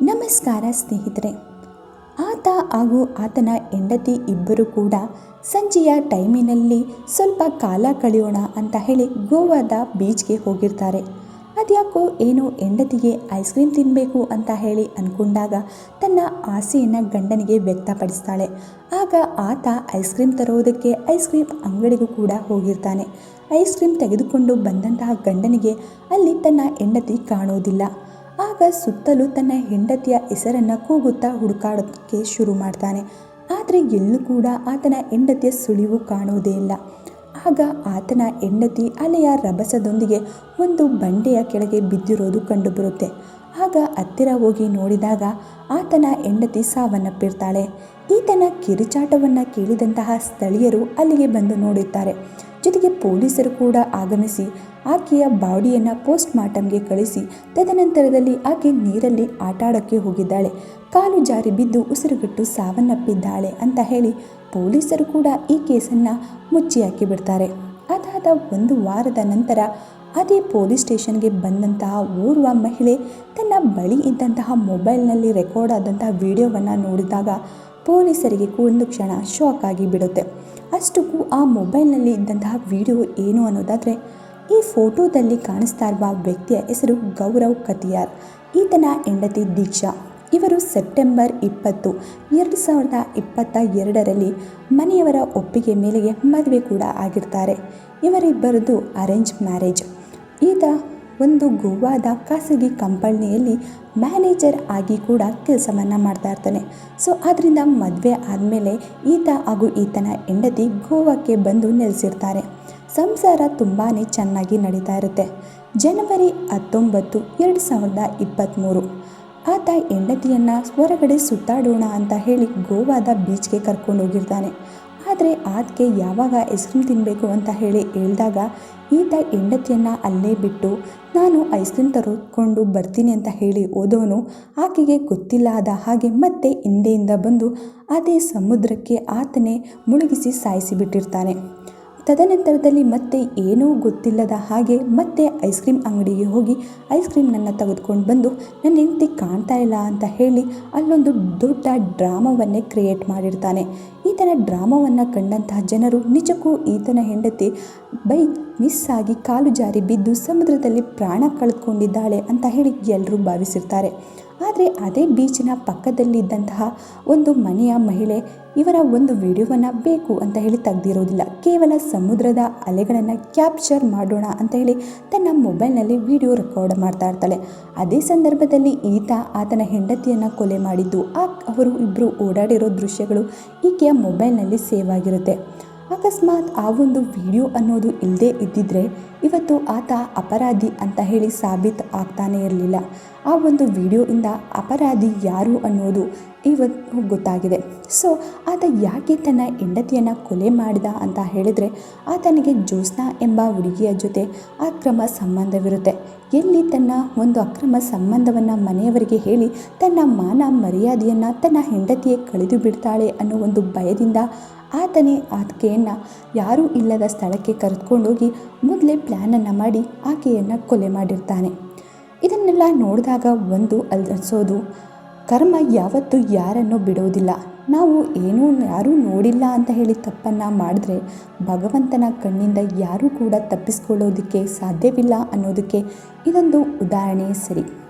ನಮಸ್ಕಾರ ಸ್ನೇಹಿತರೆ. ಆತ ಹಾಗೂ ಆತನ ಹೆಂಡತಿ ಇಬ್ಬರು ಕೂಡ ಸಂಜೆಯ ಟೈಮಿನಲ್ಲಿ ಸ್ವಲ್ಪ ಕಾಲ ಕಳೆಯೋಣ ಅಂತ ಹೇಳಿ ಗೋವಾದ ಬೀಚ್ಗೆ ಹೋಗಿರ್ತಾರೆ. ಅದ್ಯಾಕೋ ಏನು ಹೆಂಡತಿಗೆ ಐಸ್ ಕ್ರೀಮ್ ತಿನ್ನಬೇಕು ಅಂತ ಹೇಳಿ ಅಂದ್ಕೊಂಡಾಗ ತನ್ನ ಆಸೆಯನ್ನು ಗಂಡನಿಗೆ ವ್ಯಕ್ತಪಡಿಸ್ತಾಳೆ. ಆಗ ಆತ ಐಸ್ ಕ್ರೀಮ್ ತರೋದಕ್ಕೆ ಐಸ್ ಕ್ರೀಮ್ ಅಂಗಡಿಗೂ ಕೂಡ ಹೋಗಿರ್ತಾನೆ. ಐಸ್ ಕ್ರೀಮ್ ತೆಗೆದುಕೊಂಡು ಬಂದಂತಹ ಗಂಡನಿಗೆ ಅಲ್ಲಿ ತನ್ನ ಹೆಂಡತಿ ಕಾಣೋದಿಲ್ಲ. ಆಗ ಸುತ್ತಲೂ ತನ್ನ ಹೆಂಡತಿಯ ಹೆಸರನ್ನು ಕೂಗುತ್ತಾ ಹುಡುಕಾಡೋಕ್ಕೆ ಶುರು ಮಾಡ್ತಾನೆ. ಆದರೆ ಎಲ್ಲೂ ಕೂಡ ಆತನ ಹೆಂಡತಿಯ ಸುಳಿವು ಕಾಣೋದೇ ಇಲ್ಲ. ಆಗ ಆತನ ಹೆಂಡತಿ ಅಲೆಯ ರಭಸದೊಂದಿಗೆ ಒಂದು ಬಂಡೆಯ ಕೆಳಗೆ ಬಿದ್ದಿರೋದು ಕಂಡುಬರುತ್ತೆ. ಆಗ ಹತ್ತಿರ ಹೋಗಿ ನೋಡಿದಾಗ ಆತನ ಹೆಂಡತಿ ಸಾವನ್ನಪ್ಪಿರ್ತಾಳೆ. ಈತನ ಕಿರಿಚಾಟವನ್ನು ಕೇಳಿದಂತಹ ಸ್ಥಳೀಯರು ಅಲ್ಲಿಗೆ ಬಂದು ನೋಡುತ್ತಾರೆ ಜೊತೆಗೆ ಪೊಲೀಸರು ಕೂಡ ಆಗಮಿಸಿ ಆಕೆಯ ಬಾಡಿಯನ್ನು ಪೋಸ್ಟ್ ಮಾರ್ಟಮ್ಗೆ ಕಳಿಸಿ ತದನಂತರದಲ್ಲಿ ಆಕೆ ನೀರಲ್ಲಿ ಆಟಾಡೋಕ್ಕೆ ಹೋಗಿದ್ದಾಳೆ. ಕಾಲು ಜಾರಿ ಬಿದ್ದು ಉಸಿರುಗಟ್ಟು ಸಾವನ್ನಪ್ಪಿದ್ದಾಳೆ ಅಂತ ಹೇಳಿ ಪೊಲೀಸರು ಕೂಡ ಈ ಕೇಸನ್ನು ಮುಚ್ಚಿ ಹಾಕಿಬಿಡ್ತಾರೆ ಅದಾದ ಒಂದು ವಾರದ ನಂತರ ಅದೇ ಪೊಲೀಸ್ ಸ್ಟೇಷನ್ಗೆ ಬಂದಂತಹ ಓರ್ವ ಮಹಿಳೆ ತನ್ನ ಬಳಿ ಇದ್ದಂತಹ ಮೊಬೈಲ್ನಲ್ಲಿ ರೆಕಾರ್ಡ್ ಆದಂತಹ ವಿಡಿಯೋವನ್ನು ನೋಡಿದಾಗ ಪೊಲೀಸರಿಗೆ ಒಂದು ಕ್ಷಣ ಶಾಕ್ ಆಗಿ ಬಿಡುತ್ತೆ. ಅಷ್ಟಕ್ಕೂ ಆ ಮೊಬೈಲ್ನಲ್ಲಿ ಇದ್ದಂತಹ ವಿಡಿಯೋ ಏನು ಅನ್ನೋದಾದರೆ ಈ ಫೋಟೋದಲ್ಲಿ ಕಾಣಿಸ್ತಾ ಇರುವ ವ್ಯಕ್ತಿಯ ಹೆಸರು ಗೌರವ್ ಕತಿಯಾರ್. ಈತನ ಹೆಂಡತಿ ದೀಕ್ಷಾ. ಇವರು ಸೆಪ್ಟೆಂಬರ್ ಇಪ್ಪತ್ತು, ಎರಡು ಸಾವಿರದ ಇಪ್ಪತ್ತ ಎರಡರಲ್ಲಿ ಮನೆಯವರ ಒಪ್ಪಿಗೆ ಮೇಲೆಗೆ ಮದುವೆ ಕೂಡ ಆಗಿರ್ತಾರೆ. ಇವರಿಬ್ಬರದು ಅರೇಂಜ್ ಮ್ಯಾರೇಜ್ ಈತ ಒಂದು ಗೋವಾದ ಖಾಸಗಿ ಕಂಪನಿಯಲ್ಲಿ ಮ್ಯಾನೇಜರ್ ಆಗಿ ಕೂಡ ಕೆಲಸವನ್ನು ಮಾಡ್ತಾ ಇರ್ತಾನೆ. ಸೊ ಅದರಿಂದ ಮದುವೆ ಆದಮೇಲೆ ಈತ ಹಾಗೂ ಈತನ ಹೆಂಡತಿ ಗೋವಾಕ್ಕೆ ಬಂದು ನೆಲೆಸಿರ್ತಾರೆ. ಸಂಸಾರ ತುಂಬಾ ಚೆನ್ನಾಗಿ ನಡೀತಾ ಇರುತ್ತೆ. ಜನವರಿ ಹತ್ತೊಂಬತ್ತು, ಎರಡು ಸಾವಿರದ ಇಪ್ಪತ್ತ್ಮೂರು ಆತ ಹೆಂಡತಿಯನ್ನು ಹೊರಗಡೆ ಸುತ್ತಾಡೋಣ ಅಂತ ಹೇಳಿ ಗೋವಾದ ಬೀಚ್ಗೆ ಕರ್ಕೊಂಡು ಹೋಗಿರ್ತಾನೆ. ಆದರೆ ಆತಗೆ ಯಾವಾಗ ಐಸ್ ಕ್ರೀಮ್ ತಿನ್ನಬೇಕು ಅಂತ ಹೇಳಿ ಹೇಳಿದಾಗ ಈತ ಹೆಂಡತಿಯನ್ನು ಅಲ್ಲೇ ಬಿಟ್ಟು ನಾನು ಐಸ್ ಕ್ರೀಮ್ ತರೋಕೊಂಡು ಬರ್ತೀನಿ ಅಂತ ಹೇಳಿ ಓದೋನು ಆಕೆಗೆ ಗೊತ್ತಿಲ್ಲದ ಹಾಗೆ ಮತ್ತೆ ಹಿಂದೆಯಿಂದ ಬಂದು ಅದೇ ಸಮುದ್ರಕ್ಕೆ ಆತನೇ ಮುಳುಗಿಸಿ ಸಾಯಿಸಿಬಿಟ್ಟಿರ್ತಾನೆ. ತದನಂತರದಲ್ಲಿ ಮತ್ತೆ ಏನೂ ಗೊತ್ತಿಲ್ಲದ ಹಾಗೆ ಮತ್ತೆ ಐಸ್ ಕ್ರೀಮ್ ಅಂಗಡಿಗೆ ಹೋಗಿ ಐಸ್ ಕ್ರೀಮ್ನನ್ನು ತೆಗೆದುಕೊಂಡು ಬಂದು, ನನ್ನ ಹೆಂಡತಿ ಕಾಣ್ತಾ ಇಲ್ಲ ಅಂತ ಹೇಳಿ ಅಲ್ಲೊಂದು ದೊಡ್ಡ ಡ್ರಾಮಾವನ್ನೇ ಕ್ರಿಯೇಟ್ ಮಾಡಿರ್ತಾನೆ. ಈತನ ಡ್ರಾಮಾವನ್ನು ಕಂಡಂತಹ ಜನರು ನಿಜಕ್ಕೂ ಈತನ ಹೆಂಡತಿ ಬೈ ಮಿಸ್ ಆಗಿ ಕಾಲು ಜಾರಿ ಬಿದ್ದು ಸಮುದ್ರದಲ್ಲಿ ಪ್ರಾಣ ಕಳೆದುಕೊಂಡಿದ್ದಾಳೆ ಅಂತ ಹೇಳಿ ಎಲ್ಲರೂ ಭಾವಿಸಿರ್ತಾರೆ. ಆದರೆ ಅದೇ ಬೀಚ್ನ ಪಕ್ಕದಲ್ಲಿದ್ದಂತಹ ಒಂದು ಮನೆಯ ಮಹಿಳೆ ಇವರ ಒಂದು ವಿಡಿಯೋವನ್ನು ಬೇಕು ಅಂತ ಹೇಳಿ ತೆಗ್ದಿರೋದಿಲ್ಲ. ಕೇವಲ ಸಮುದ್ರದ ಅಲೆಗಳನ್ನು ಕ್ಯಾಪ್ಚರ್ ಮಾಡೋಣ ಅಂತ ಹೇಳಿ ತನ್ನ ಮೊಬೈಲ್ನಲ್ಲಿ ವಿಡಿಯೋ ರೆಕಾರ್ಡ್ ಮಾಡ್ತಾ ಇರ್ತಾಳೆ. ಅದೇ ಸಂದರ್ಭದಲ್ಲಿ ಈತ ಆತನ ಹೆಂಡತಿಯನ್ನು ಕೊಲೆ ಮಾಡಿದ್ದು. ಆ ಅವರು ಇಬ್ಬರು ಓಡಾಡಿರೋ ದೃಶ್ಯಗಳು ಈಕೆಯ ಮೊಬೈಲ್ನಲ್ಲಿ ಸೇವ್ ಆಗಿರುತ್ತೆ. ಅಕಸ್ಮಾತ್ ಆ ಒಂದು ವಿಡಿಯೋ ಅನ್ನೋದು ಇಲ್ಲದೇ ಇದ್ದಿದ್ರೆ ಇವತ್ತು ಆತ ಅಪರಾಧಿ ಅಂತ ಹೇಳಿ ಸಾಬೀತು ಆಗ್ತಾನೇ ಇರಲಿಲ್ಲ. ಆ ಒಂದು ವಿಡಿಯೋಯಿಂದ ಅಪರಾಧಿ ಯಾರು ಅನ್ನೋದು ಇವತ್ತು ಗೊತ್ತಾಗಿದೆ. ಸೊ ಆತ ಯಾಕೆ ತನ್ನ ಹೆಂಡತಿಯನ್ನು ಕೊಲೆ ಮಾಡಿದ ಅಂತ ಹೇಳಿದರೆ ಆತನಿಗೆ ಜ್ಯೋತ್ಸ್ನಾ ಎಂಬ ಹುಡುಗಿಯ ಜೊತೆ ಅಕ್ರಮ ಸಂಬಂಧವಿರುತ್ತೆ. ಎಲ್ಲಿ ತನ್ನ ಒಂದು ಅಕ್ರಮ ಸಂಬಂಧವನ್ನು ಮನೆಯವರಿಗೆ ಹೇಳಿ ತನ್ನ ಮಾನ ಮರ್ಯಾದೆಯನ್ನು ತನ್ನ ಹೆಂಡತಿಯೇ ಕಳೆದು ಬಿಡ್ತಾಳೆ ಅನ್ನೋ ಒಂದು ಭಯದಿಂದ ಆತನೇ ಆಕೆಯನ್ನು ಯಾರೂ ಇಲ್ಲದ ಸ್ಥಳಕ್ಕೆ ಕರೆದುಕೊಂಡೋಗಿ ಮೊದಲೇ ಪ್ಲ್ಯಾನನ್ನು ಮಾಡಿ ಆಕೆಯನ್ನು ಕೊಲೆ ಮಾಡಿರ್ತಾನೆ. ಇದನ್ನೆಲ್ಲ ನೋಡಿದಾಗ ಒಂದು ಅಲ್ಸೋದು. ಕರ್ಮ ಯಾವತ್ತೂ ಯಾರನ್ನು ಬಿಡೋದಿಲ್ಲ. ನಾವು ಏನೂ ಯಾರೂ ನೋಡಿಲ್ಲ ಅಂತ ಹೇಳಿ ತಪ್ಪನ್ನು ಮಾಡಿದ್ರೆ ಭಗವಂತನ ಕಣ್ಣಿಂದ ಯಾರೂ ಕೂಡ ತಪ್ಪಿಸ್ಕೊಳ್ಳೋದಕ್ಕೆ ಸಾಧ್ಯವಿಲ್ಲ ಅನ್ನೋದಕ್ಕೆ ಇದೊಂದು ಉದಾಹರಣೆ ಸರಿ.